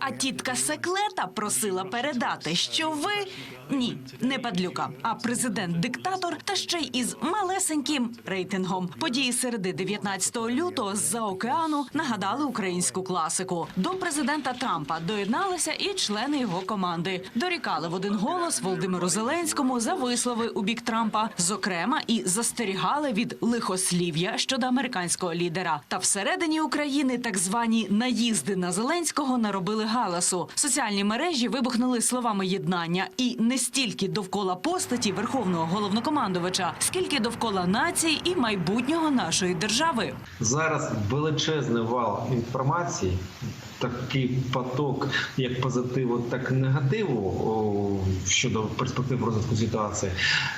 А тітка Секлета просила передати, що ви ні, не падлюка, а президент-диктатор, та ще й із малесеньким рейтингом. Події середи 19 лютого з-за океану нагадали українську класику. До президента Трампа доєдналися і члени його команди. Дорікали в один голос Володимиру Зеленському за вислови у бік Трампа, зокрема, і застерігали від лихослів'я щодо американського лідера. Та всередині України так звані наїзди на Зеленського наробили галасу. Соціальні мережі вибухнули словами єднання і не стільки довкола постаті верховного головнокомандувача, скільки довкола нації і майбутнього нашої держави. Зараз величезний вал інформації, такий поток як позитиву, так і негативу щодо перспектив розвитку ситуації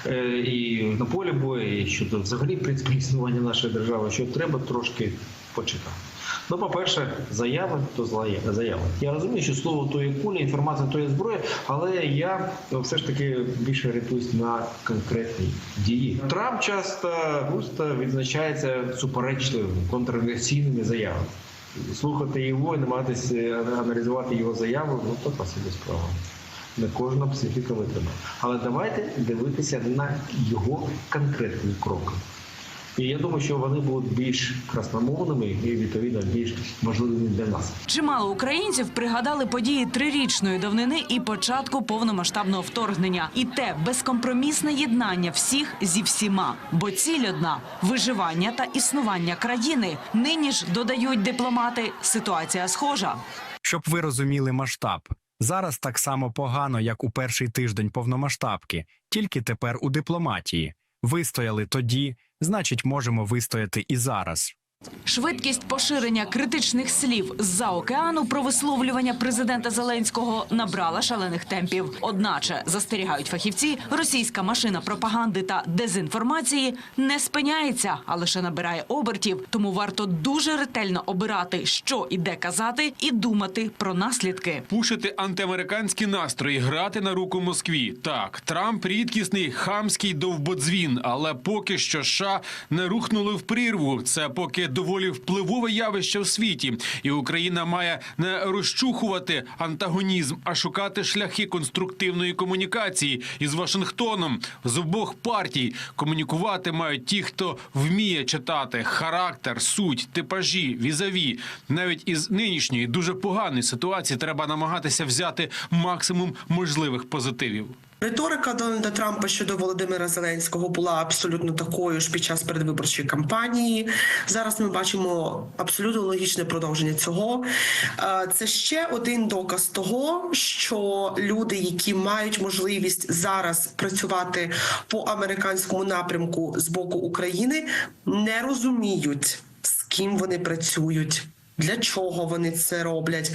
е, і на полі бою, і щодо взагалі принципу існування нашої держави, що треба трошки почекати. Ну, по-перше, заяви то заяви. Я розумію, що слово то є куля, інформація то є зброя, але я все ж таки більше орієнтуюсь на конкретні дії. Трамп часто густо відзначається суперечливими контроверсійними заявами. Слухати його і намагатися аналізувати його заяви, ну то по собі справа. Не кожна психіка витримає. Але давайте дивитися на його конкретні кроки. І я думаю, що вони будуть більш красномовними і відповідно більш можливими для нас. Чимало українців пригадали події трирічної давнини і початку повномасштабного вторгнення, і те безкомпромісне єднання всіх зі всіма. Бо ціль одна виживання та існування країни. Нині ж додають дипломати. Ситуація схожа. Щоб ви розуміли масштаб. Зараз так само погано, як у перший тиждень повномасштабки, тільки тепер у дипломатії. Вистояли тоді, значить, можемо вистояти і зараз. Швидкість поширення критичних слів з-за океану про висловлювання президента Зеленського набрала шалених темпів. Одначе застерігають фахівці, російська машина пропаганди та дезінформації не спиняється, а лише набирає обертів. Тому варто дуже ретельно обирати, що і де казати, і думати про наслідки. Пушити антиамериканські настрої, грати на руку Москві. Так, Трамп рідкісний хамський довбодзвін, але поки що США не рухнули в прірву. Це поки доволі впливове явище в світі, і Україна має не розчухувати антагонізм, а шукати шляхи конструктивної комунікації із Вашингтоном з обох партій. Комунікувати мають ті, хто вміє читати характер, суть, типажі, візаві. Навіть із нинішньої дуже поганої ситуації треба намагатися взяти максимум можливих позитивів. Риторика Дональда Трампа щодо Володимира Зеленського була абсолютно такою ж під час передвиборчої кампанії. Зараз ми бачимо абсолютно логічне продовження цього. Е, Це ще один доказ того, що люди, які мають можливість зараз працювати по американському напрямку з боку України, не розуміють, з ким вони працюють. Для чого вони це роблять?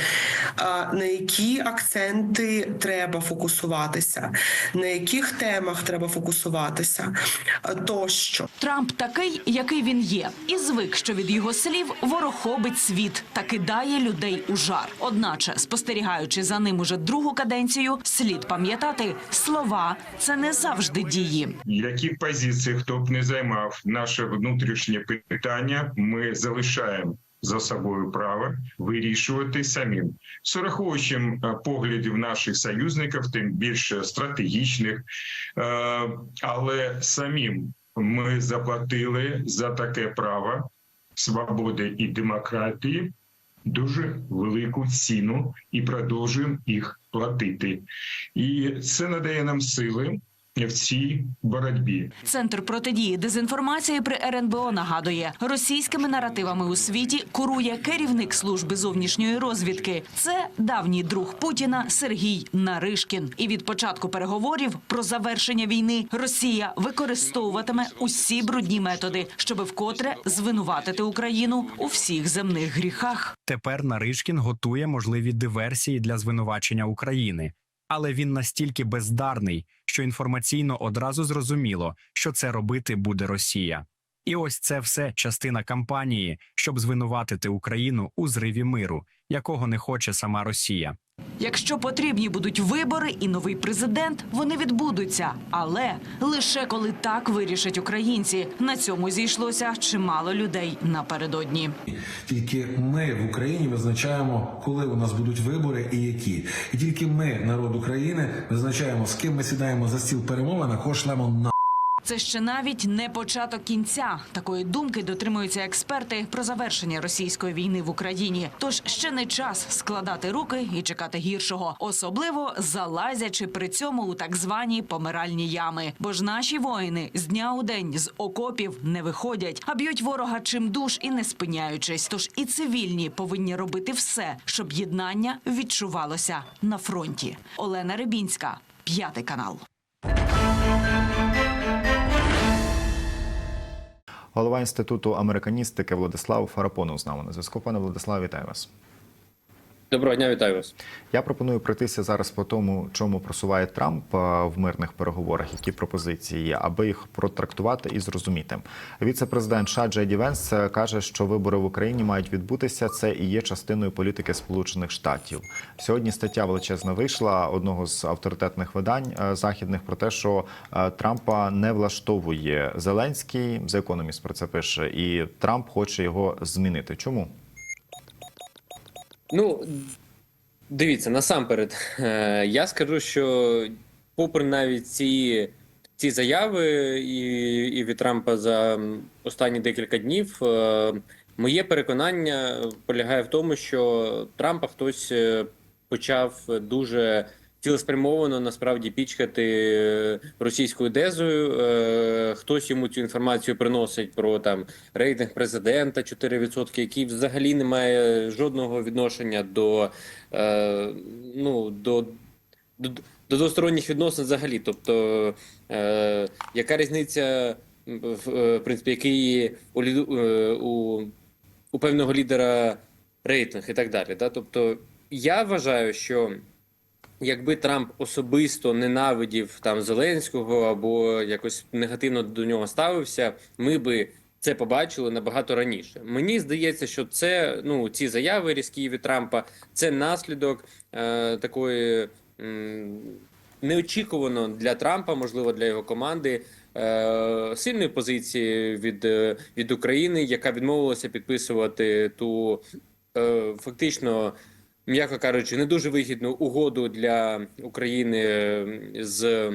А, На які акценти треба фокусуватися, на яких темах треба фокусуватися тощо. Трамп такий, який він є, і звик, що від його слів ворохобить світ та кидає людей у жар. Одначе, спостерігаючи за ним уже другу каденцію, слід пам'ятати, слова це не завжди дії. Які позиції хто б не займав наше внутрішнє питання, ми залишаємо за собою право вирішувати самим з ураховуючим е, поглядів наших союзників, тим більше стратегічних, Е, але самим ми заплатили за таке право свободи і демократії дуже велику ціну і продовжуємо їх платити. І це надає нам сили в цій боротьбі. Центр протидії дезінформації при РНБО нагадує, російськими наративами у світі курує керівник служби зовнішньої розвідки. Це давній друг Путіна Сергій Наришкін. І від початку переговорів про завершення війни Росія використовуватиме усі брудні методи, щоби вкотре звинуватити Україну у всіх земних гріхах. Тепер Наришкін готує можливі диверсії для звинувачення України. Але він настільки бездарний, що інформаційно одразу зрозуміло, що це робити буде Росія. І ось це все частина кампанії, щоб звинуватити Україну у зриві миру, якого не хоче сама Росія. Якщо потрібні будуть вибори і новий президент, вони відбудуться. Але лише коли так вирішать українці. На цьому зійшлося чимало людей напередодні. Тільки ми в Україні визначаємо, коли у нас будуть вибори і які. І тільки ми, народ України, визначаємо, з ким ми сідаємо за стіл перемовин, а кого шлемо на. Це ще навіть не початок кінця. Такої думки дотримуються експерти про завершення російської війни в Україні. Тож ще не час складати руки і чекати гіршого, особливо залазячи при цьому у так звані помиральні ями. Бо ж наші воїни з дня у день з окопів не виходять, а б'ють ворога чим душ і не спиняючись. Тож і цивільні повинні робити все, щоб єднання відчувалося на фронті. Олена Рибінська, п'ятий канал. Голова інституту американістики Владислав Фарапонов з нами на зв'язку. Пане Владислав, вітаю вас. Доброго дня, вітаю вас. Я пропоную пройтися зараз по тому, чому просуває Трамп е, в мирних переговорах, які пропозиції є, аби їх протрактувати і зрозуміти. Віце-президент Джей Венс е, каже, що вибори в Україні мають відбутися. Це і є частиною політики Сполучених Штатів. Сьогодні стаття величезна вийшла одного з авторитетних видань е, західних про те, що Трампа не влаштовує Зеленський. The Economist про це пише, і Трамп хоче його змінити. Чому? Ну, дивіться, насамперед, е, я скажу, що попри навіть ці, ці заяви і, і від Трампа за останні декілька днів, е, моє переконання полягає в тому, що Трампа хтось е, почав дуже цілеспрямовано насправді пічкати е, російською дезою. Е, Хтось йому цю інформацію приносить про там рейтинг президента 4%, який взагалі не має жодного відношення до, е, ну, до, до, до двосторонніх відносин взагалі. Тобто, е, яка різниця, в, в принципі, який у, у, у певного лідера рейтинг і так далі. Да? Тобто, я вважаю, що якби Трамп особисто ненавидів там Зеленського або якось негативно до нього ставився, ми би це побачили набагато раніше. Мені здається, що це ну ці заяви різкі від Трампа, це наслідок е, такої м, неочікувано для Трампа, можливо, для його команди. е, Сильної позиції від, е, від України, яка відмовилася підписувати ту е, фактично м'яко кажучи, не дуже вигідну угоду для України е, з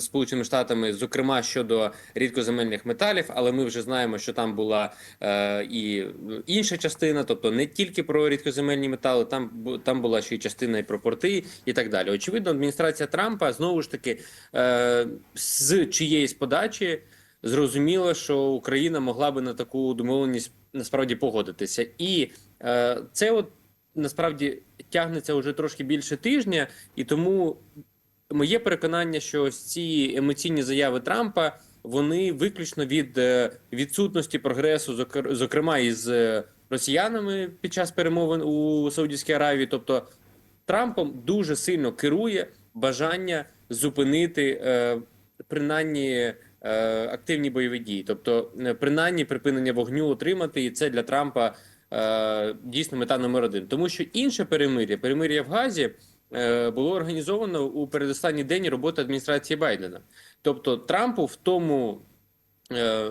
Сполученими Штатами, зокрема щодо рідкоземельних металів. Але ми вже знаємо, що там була е, і інша частина, тобто не тільки про рідкоземельні метали, там там була ще й частина і про порти, і так далі. Очевидно, адміністрація Трампа знову ж таки е, з чиєїсь подачі. Зрозуміло, що Україна могла би на таку домовленість насправді погодитися, і е, це от насправді тягнеться вже трошки більше тижня, і тому моє переконання, що ось ці емоційні заяви Трампа вони виключно від е, відсутності прогресу, зокр- зокрема із е, росіянами під час перемовин у Саудівській Аравії. Тобто Трампом дуже сильно керує бажання зупинити е, принаймні активні бойові дії, тобто принаймні припинення вогню отримати, і це для Трампа дійсно мета номер один. Тому що інше перемир'я, перемир'я в Газі, е, було організовано у передостанній день роботи адміністрації Байдена. Тобто Трампу в тому. е,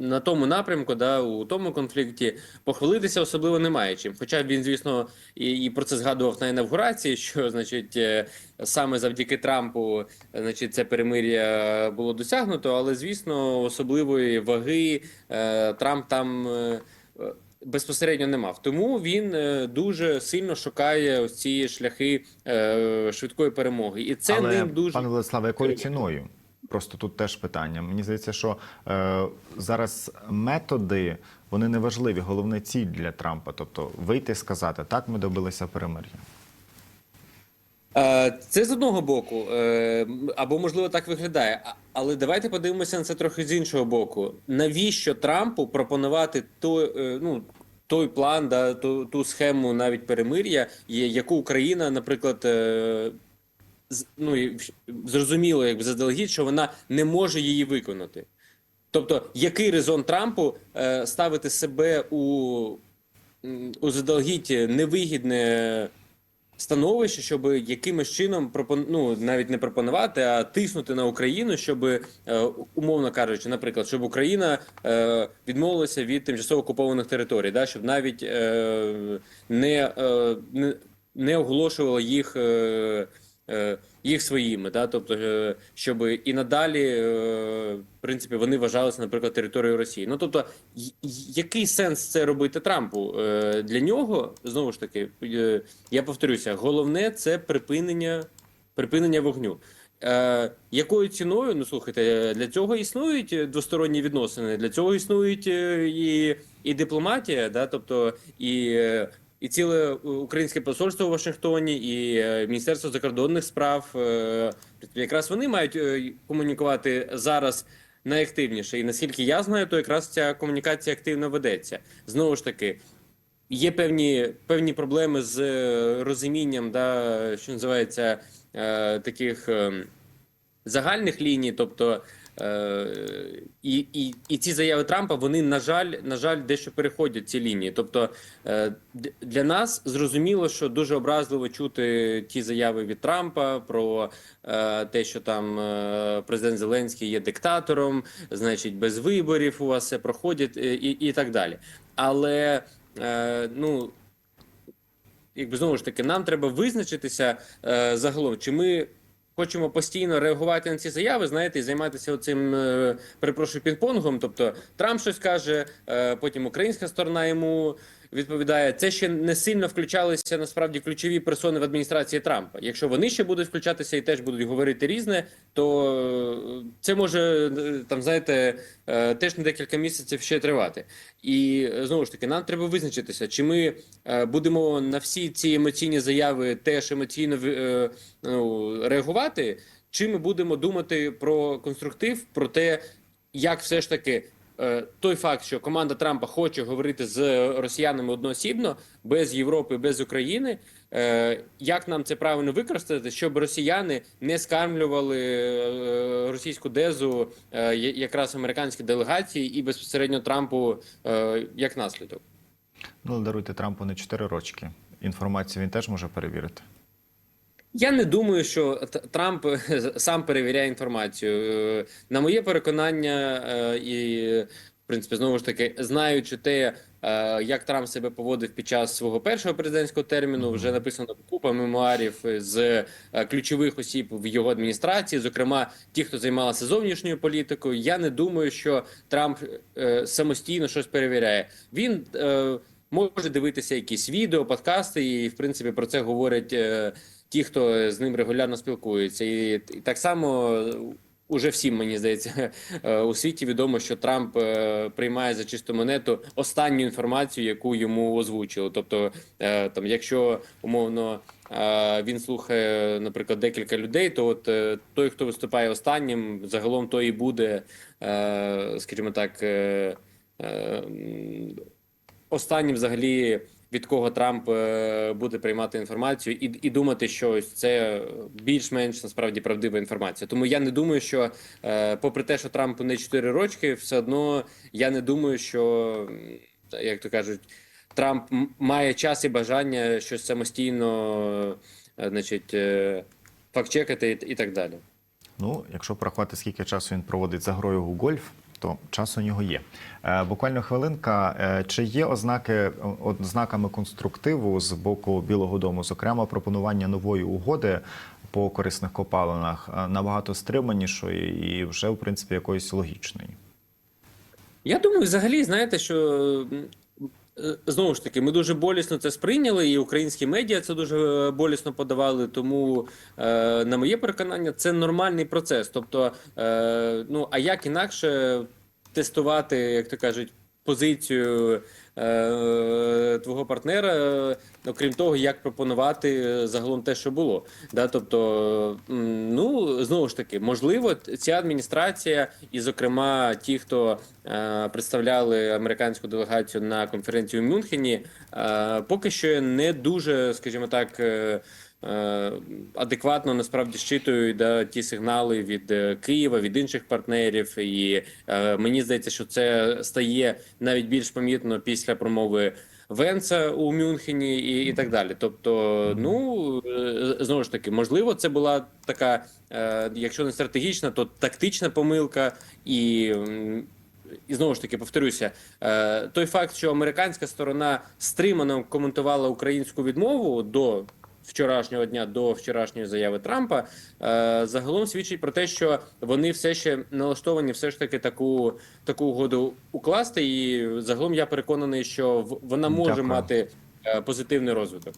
На тому напрямку, да, у тому конфлікті похвалитися особливо немає чим. Хоча він, звісно, і, і про це згадував на інавгурації, що значить е, саме завдяки Трампу, е, значить, це перемир'я було досягнуто, але звісно, особливої ваги е, Трамп там е, е, безпосередньо не мав. Тому він е, дуже сильно шукає ось ці шляхи е, швидкої перемоги, і це Але, ним дуже пане Владиславе, якою ціною? Просто тут теж питання. Мені здається, що е, зараз методи вони не важливі. Головне ціль для Трампа. Тобто вийти і сказати, так ми добилися перемир'я. Е, Це з одного боку, або можливо так виглядає. Але давайте подивимося на це трохи з іншого боку. Навіщо Трампу пропонувати той, е, ну, той план, да, ту, ту схему навіть перемир'я, яку Україна, наприклад, е, ну, зрозуміло, якби заздалегідь, що вона не може її виконати. Тобто, який резон Трампу е, ставити себе у, у заздалегідь невигідне становище, щоб якимось чином пропон... ну, навіть не пропонувати, а тиснути на Україну, щоб е, умовно кажучи, наприклад, щоб Україна е, відмовилася від тимчасово окупованих територій, да, щоб навіть е, не, не, не оголошувала їх. Їх своїми, да, тобто, е, щоб і надалі, е, в принципі, вони вважалися, наприклад, територією Росії. Ну тобто, який сенс це робити Трампу? Е, Для нього знову ж таки, е, я повторюся, головне це припинення, припинення вогню. Е, якою ціною? Ну слухайте, для цього існують е, двосторонні відносини, для цього існують е, і, і дипломатія, да, тобто і. Е, і ціле українське посольство у Вашингтоні, і е, Міністерство закордонних справ е, якраз вони мають е, комунікувати зараз найактивніше. І наскільки я знаю, то якраз ця комунікація активно ведеться. Знову ж таки, є певні певні проблеми з е, розумінням, да, що називається е, таких е, загальних ліній, тобто. Е, і, і, і ці заяви Трампа вони на жаль, на жаль, дещо переходять ці лінії. Тобто е, для нас зрозуміло, що дуже образливо чути ті заяви від Трампа про е, те, що там президент Зеленський є диктатором, значить, без виборів у вас все проходить, і, і так далі. Але ну якби знову ж таки, нам треба визначитися загалом, чи ми хочемо постійно реагувати на ці заяви, знаєте, і займатися оцим, е, перепрошую, пінг-понгом. Тобто Трамп щось каже, е, потім українська сторона йому відповідає. Це ще не сильно включалися насправді ключові персони в адміністрації Трампа. Якщо вони ще будуть включатися і теж будуть говорити різне, то е, це може е, там, знаєте, е, теж на декілька місяців ще тривати. І знову ж таки, нам треба визначитися, чи ми будемо на всі ці емоційні заяви теж емоційно ну, реагувати, чи ми будемо думати про конструктив, про те, як все ж таки. Е, Той факт, що команда Трампа хоче говорити з росіянами одноосібно, без Європи, без України, е, як нам це правильно використати, щоб росіяни не скармлювали е, російську дезу якраз американські делегації і безпосередньо Трампу як наслідок. Ну, даруйте Трампу не 4 рочки. Інформацію він теж може перевірити. Я не думаю, що Трамп е, сам перевіряє інформацію. Е, На моє переконання, е, і в принципі, знову ж таки, знаючи те, як Трамп себе поводив під час свого першого президентського терміну, вже написано купа мемуарів з ключових осіб в його адміністрації, зокрема ті, хто займалися зовнішньою політикою. Я не думаю, що Трамп самостійно щось перевіряє. Він може дивитися якісь відео, подкасти, і в принципі про це говорять. Ті, хто з ним регулярно спілкується, і, і так само е, уже всім мені здається е, у світі відомо, що Трамп е, приймає за чисту монету останню інформацію, яку йому озвучили. Тобто, там, якщо умовно. Він слухає, наприклад, декілька людей. То от той, хто виступає останнім, загалом той і буде, скажімо так, останнім взагалі від кого Трамп е, буде приймати інформацію і, і думати, що ось це більш-менш насправді правдива інформація. Тому я не думаю, що е, попри те, що Трампу не 4 рочки, все одно я не думаю, що як то кажуть, Трамп має час і бажання щось самостійно, е, значить, фактчекати і так далі. Ну, якщо порахувати, скільки часу він проводить за грою у гольф, то час у нього є. Е, буквально хвилинка. Е, чи є ознаки ознаками конструктиву з боку Білого Дому, зокрема пропонування нової угоди по корисних копалинах, е, набагато стриманішої і вже в принципі якоїсь логічної? Я думаю, взагалі, знаєте, що знову ж таки, ми дуже болісно це сприйняли, і українські медіа це дуже е, болісно подавали. Тому, е, на моє переконання, це нормальний процес. Тобто, е, ну а як інакше тестувати, як то кажуть, позицію е, твого партнера, е, окрім того, як пропонувати е, загалом те, що було. Да, тобто, ну знову ж таки, можливо, ця адміністрація, і, зокрема, ті, хто е, представляли американську делегацію на конференцію в Мюнхені, е, поки що не дуже, скажімо так. Е, Адекватно насправді щитують да, ті сигнали від е, Києва, від інших партнерів, і е, мені здається, що це стає навіть більш помітно після промови Венца у Мюнхені і, і так далі. Тобто, ну знову ж таки, можливо, це була така, е, якщо не стратегічна, то тактична помилка і. і знову ж таки повторюся, е, той факт, що американська сторона стримано коментувала українську відмову до вчорашнього дня, до вчорашньої заяви Трампа, е, загалом свідчить про те, що вони все ще налаштовані, все ж таки таку таку угоду укласти. І загалом я переконаний, що вона може Дякую. мати е, позитивний розвиток.